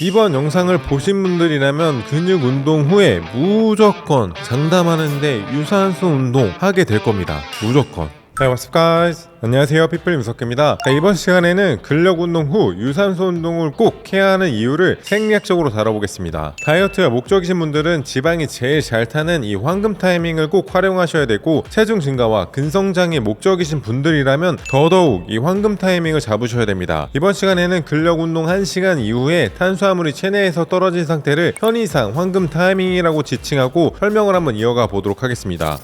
이번 영상을 보신 분들이라면 근육 운동 후에 무조건 장담하는데 유산소 운동 하게 될 겁니다. 무조건. Hey, what's up, guys? 안녕하세요, 피플 임석입니다. 자, 이번 시간에는 근력 운동 후 유산소 운동을 꼭 해야 하는 이유를 생략적으로 다뤄보겠습니다. 다이어트가 목적이신 분들은 지방이 제일 잘 타는 이 황금 타이밍을 꼭 활용하셔야 되고 체중 증가와 근성장이 목적이신 분들이라면 더더욱 이 황금 타이밍을 잡으셔야 됩니다. 이번 시간에는 근력 운동 1시간 이후에 탄수화물이 체내에서 떨어진 상태를 편의상 황금 타이밍이라고 지칭하고 설명을 한번 이어가 보도록 하겠습니다.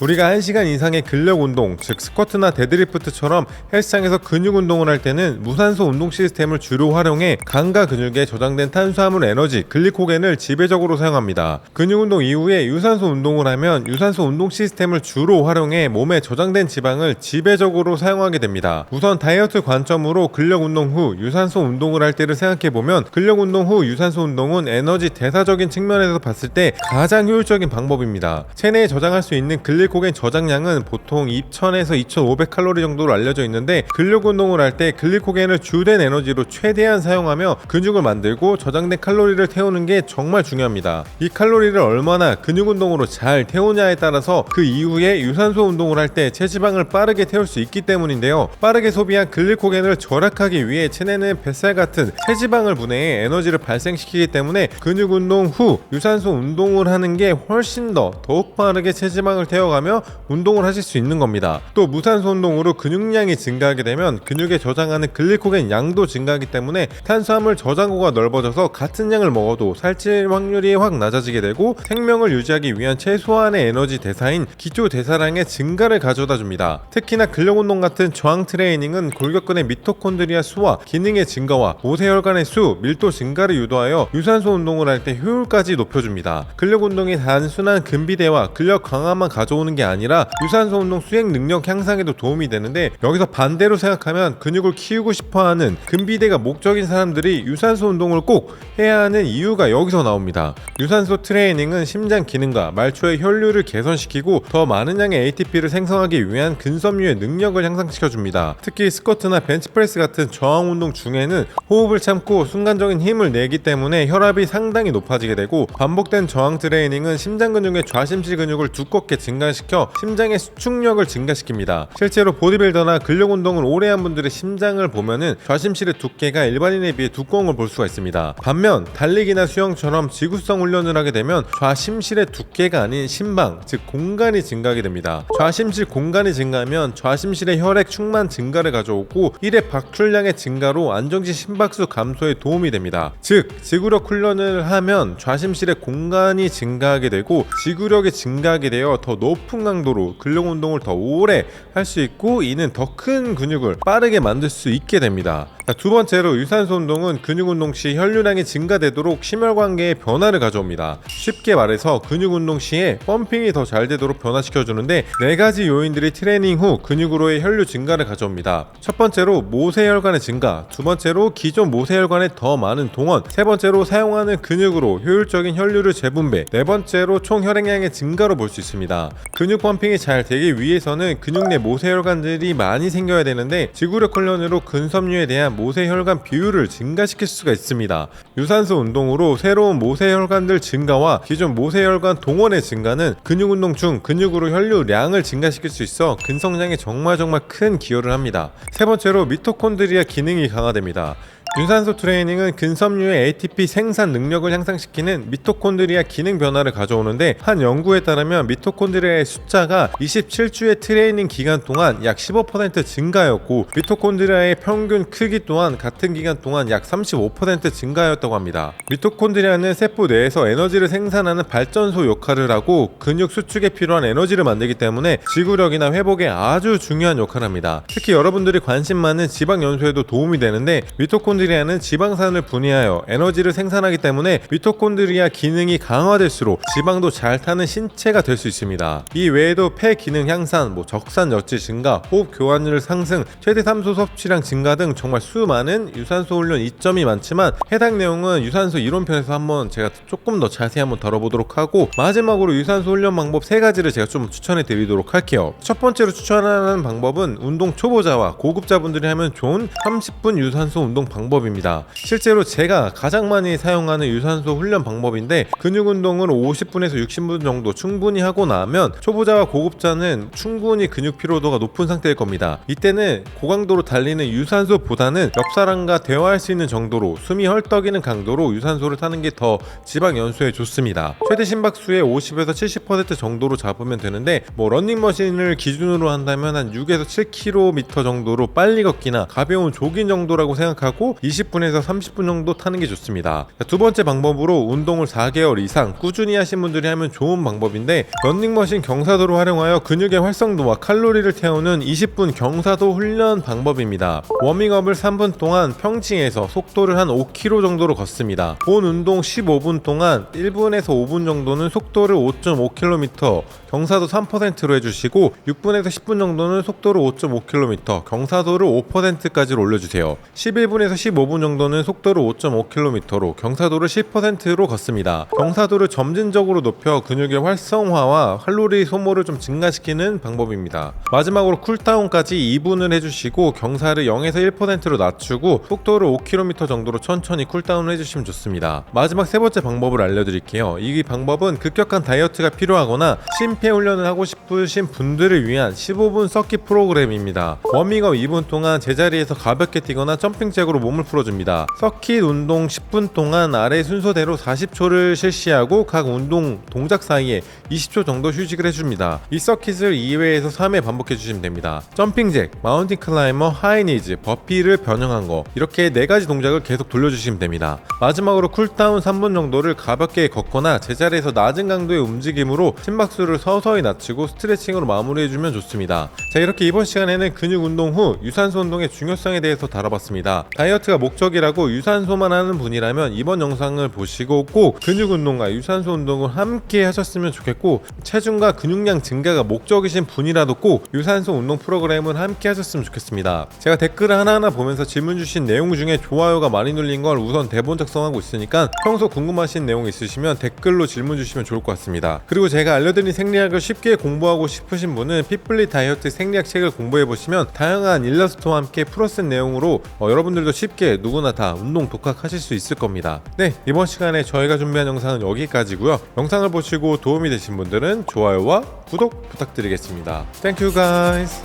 우리가 1시간 이상의 근력 운동, 즉 스쿼트나 데드리프트처럼 헬스장에서 근육 운동을 할 때는 무산소 운동 시스템을 주로 활용해 간과 근육에 저장된 탄수화물 에너지, 글리코겐을 지배적으로 사용합니다. 근육 운동 이후에 유산소 운동을 하면 유산소 운동 시스템을 주로 활용해 몸에 저장된 지방을 지배적으로 사용하게 됩니다. 우선 다이어트 관점으로 근력 운동 후 유산소 운동을 할 때를 생각해 보면 근력 운동 후 유산소 운동은 에너지 대사적인 측면에서 봤을 때 가장 효율적인 방법입니다. 체내에 저장할 수 있는 글리코겐 저장량은 보통 2000에서 2500 칼로리 정도로 알려져 있는데 근력 운동을 할 때 글리코겐을 주된 에너지로 최대한 사용하며 근육을 만들고 저장된 칼로리를 태우는 게 정말 중요합니다. 이 칼로리를 얼마나 근육 운동으로 잘 태우냐에 따라서 그 이후에 유산소 운동을 할 때 체지방을 빠르게 태울 수 있기 때문인데요. 빠르게 소비한 글리코겐을 절약하기 위해 체내는 뱃살 같은 체지방을 분해해 에너지를 발생시키기 때문에 근육 운동 후 유산소 운동을 하는 게 훨씬 더 더욱 빠르게 체지방을 태워가 며 운동을 하실 수 있는 겁니다. 또 무산소 운동으로 근육량이 증가하게 되면 근육에 저장하는 글리코겐 양도 증가하기 때문에 탄수화물 저장고가 넓어져서 같은 양을 먹어도 살찔 확률이 확 낮아지게 되고 생명을 유지하기 위한 최소한의 에너지 대사인 기초 대사량의 증가를 가져다 줍니다. 특히나 근력 운동 같은 저항 트레이닝은 골격근의 미토콘드리아 수와 기능의 증가와 모세혈관의 수, 밀도 증가를 유도하여 유산소 운동을 할 때 효율까지 높여줍니다. 근력 운동이 단순한 근비대와 근력 강화만 가져오는 게 아니라 유산소 운동 수행 능력 향상에도 도움이 되는데 여기서 반대로 생각하면 근육을 키우고 싶어하는 근비대가 목적인 사람들이 유산소 운동을 꼭 해야 하는 이유가 여기서 나옵니다. 유산소 트레이닝은 심장 기능과 말초의 혈류를 개선시키고 더 많은 양의 ATP를 생성하기 위한 근섬유의 능력을 향상시켜 줍니다. 특히 스쿼트나 벤치프레스 같은 저항 운동 중에는 호흡을 참고 순간적인 힘을 내기 때문에 혈압이 상당히 높아지게 되고 반복된 저항 트레이닝은 심장 근육의 좌심실 근육을 두껍게 증 가시켜 심장의 수축력을 증가시킵니다. 실제로 보디빌더나 근력 운동을 오래 한 분들의 심장을 보면은 좌심실의 두께가 일반인에 비해 두꺼운 걸 볼 수가 있습니다. 반면 달리기나 수영처럼 지구성 훈련을 하게 되면 좌심실의 두께가 아닌 심방, 즉 공간이 증가하게 됩니다. 좌심실 공간이 증가하면 좌심실의 혈액 충만 증가를 가져오고 일의 박출량의 증가로 안정지 심박수 감소에 도움이 됩니다. 즉 지구력 훈련을 하면 좌심실의 공간이 증가하게 되고 지구력이 증가하게 되어 더 높은 강도로 근력 운동을 더 오래 할 수 있고 이는 더 큰 근육을 빠르게 만들 수 있게 됩니다. 자, 두 번째로 유산소 운동은 근육 운동 시 혈류량이 증가되도록 심혈관계의 변화를 가져옵니다. 쉽게 말해서 근육 운동 시에 펌핑이 더 잘 되도록 변화시켜 주는데 네 가지 요인들이 트레이닝 후 근육으로의 혈류 증가를 가져옵니다. 첫 번째로 모세혈관의 증가, 두 번째로 기존 모세혈관의 더 많은 동원, 세 번째로 사용하는 근육으로 효율적인 혈류를 재분배, 네 번째로 총 혈액량의 증가로 볼 수 있습니다. 근육 펌핑이 잘 되기 위해서는 근육 내 모세혈관들이 많이 생겨야 되는데 지구력 훈련으로 근섬유에 대한 모세혈관 비율을 증가시킬 수가 있습니다. 유산소 운동으로 새로운 모세혈관들 증가와 기존 모세혈관 동원의 증가는 근육 운동 중 근육으로 혈류량을 증가시킬 수 있어 근성량에 정말 정말 큰 기여를 합니다. 세 번째로 미토콘드리아 기능이 강화됩니다. 유산소 트레이닝은 근섬유의 ATP 생산 능력을 향상시키는 미토콘드리아 기능 변화를 가져오는데 한 연구에 따르면 미토콘드리아의 숫자가 27주의 트레이닝 기간 동안 약 15% 증가하였고 미토콘드리아의 평균 크기 또한 같은 기간 동안 약 35% 증가하였다고 합니다. 미토콘드리아는 세포 내에서 에너지를 생산하는 발전소 역할을 하고 근육 수축에 필요한 에너지를 만들기 때문에 지구력이나 회복에 아주 중요한 역할을 합니다. 특히 여러분들이 관심 많은 지방 연소에도 도움이 되는데 미토콘드리아 미토콘드리아는 지방산을 분해하여 에너지를 생산하기 때문에 미토콘드리아 기능이 강화될수록 지방도 잘 타는 신체가 될 수 있습니다. 이 외에도 폐 기능 향상, 뭐 적산 여치 증가, 호흡 교환율 상승, 최대 산소 섭취량 증가 등 정말 수많은 유산소 훈련 이점이 많지만 해당 내용은 유산소 이론편에서 한번 제가 조금 더 자세히 한번 다뤄보도록 하고 마지막으로 유산소 훈련 방법 세 가지를 제가 좀 추천해 드리도록 할게요. 첫 번째로 추천하는 방법은 운동 초보자와 고급자분들이 하면 좋은 30분 유산소 운동 방법 방법입니다. 실제로 제가 가장 많이 사용하는 유산소 훈련 방법인데 근육 운동을 50분에서 60분 정도 충분히 하고 나면 초보자와 고급자는 충분히 근육 피로도가 높은 상태일 겁니다. 이때는 고강도로 달리는 유산소보다는 옆 사람과 대화할 수 있는 정도로 숨이 헐떡이는 강도로 유산소를 타는 게 더 지방 연소에 좋습니다. 최대 심박수의 50에서 70% 정도로 잡으면 되는데 뭐 런닝머신을 기준으로 한다면 한 6에서 7km 정도로 빨리 걷기나 가벼운 조깅 정도라고 생각하고 20분에서 30분 정도 타는 게 좋습니다. 두 번째 방법으로 운동을 4개월 이상 꾸준히 하신 분들이 하면 좋은 방법인데 런닝머신 경사도를 활용하여 근육의 활성도와 칼로리를 태우는 20분 경사도 훈련 방법입니다. 워밍업을 3분 동안 평지에서 속도를 한 5km 정도로 걷습니다. 본 운동 15분 동안 1분에서 5분 정도는 속도를 5.5km, 경사도 3%로 해주시고 6분에서 10분 정도는 속도를 5.5km, 경사도를 5%까지 올려주세요. 11분에서 15분 정도는 속도를 5.5km로 경사도를 10%로 걷습니다. 경사도를 점진적으로 높여 근육의 활성화와 칼로리 소모를 좀 증가시키는 방법입니다. 마지막으로 쿨다운까지 2분을 해주시고 경사를 0에서 1%로 낮추고 속도를 5km 정도로 천천히 쿨다운을 해주시면 좋습니다. 마지막 세 번째 방법을 알려드릴게요. 이 방법은 급격한 다이어트가 필요하거나 심폐 훈련을 하고 싶으신 분들을 위한 15분 서킷 프로그램입니다. 워밍업 2분 동안 제자리에서 가볍게 뛰거나 점핑잭으로 몸을 풀어줍니다. 서킷 운동 10분 동안 아래 순서대로 40초를 실시하고 각 운동 동작 사이에 20초 정도 휴식을 해줍니다. 이 서킷을 2회에서 3회 반복해 주시면 됩니다. 점핑잭, 마운틴 클라이머, 하이니즈, 버피를 변형한 거 이렇게 네 가지 동작을 계속 돌려주시면 됩니다. 마지막으로 쿨다운 3분 정도를 가볍게 걷거나 제자리에서 낮은 강도의 움직임으로 심박수를 서서히 낮추고 스트레칭으로 마무리해주면 좋습니다. 자 이렇게 이번 시간에는 근육 운동 후 유산소 운동의 중요성에 대해서 다뤄봤습니다. 다이어트가 목적이라고 유산소만 하는 분이라면 이번 영상을 보시고 꼭 근육 운동과 유산소 운동을 함께 하셨으면 좋겠고 체중과 근육량 증가가 목적이신 분이라도 꼭 유산소 운동 프로그램을 함께 하셨으면 좋겠습니다. 제가 댓글을 하나하나 보면서 질문 주신 내용 중에 좋아요가 많이 눌린 걸 우선 대본 작성하고 있으니까 평소 궁금하신 내용 있으시면 댓글로 질문 주시면 좋을 것 같습니다. 그리고 제가 알려드린 생리학을 쉽게 공부하고 싶으신 분은 피플리 다이어트 생리학 책을 공부해 보시면 다양한 일러스트와 함께 풀어쓴 내용으로 어, 여러분들도 쉽게 누구나 다 운동 독학하실 수 있을 겁니다. 네 이번 시간에 저희가 준비한 영상은 여기까지고요. 영상을 보시고 도움이 되신 분들은 좋아요와 구독 부탁드리겠습니다. Thank you guys.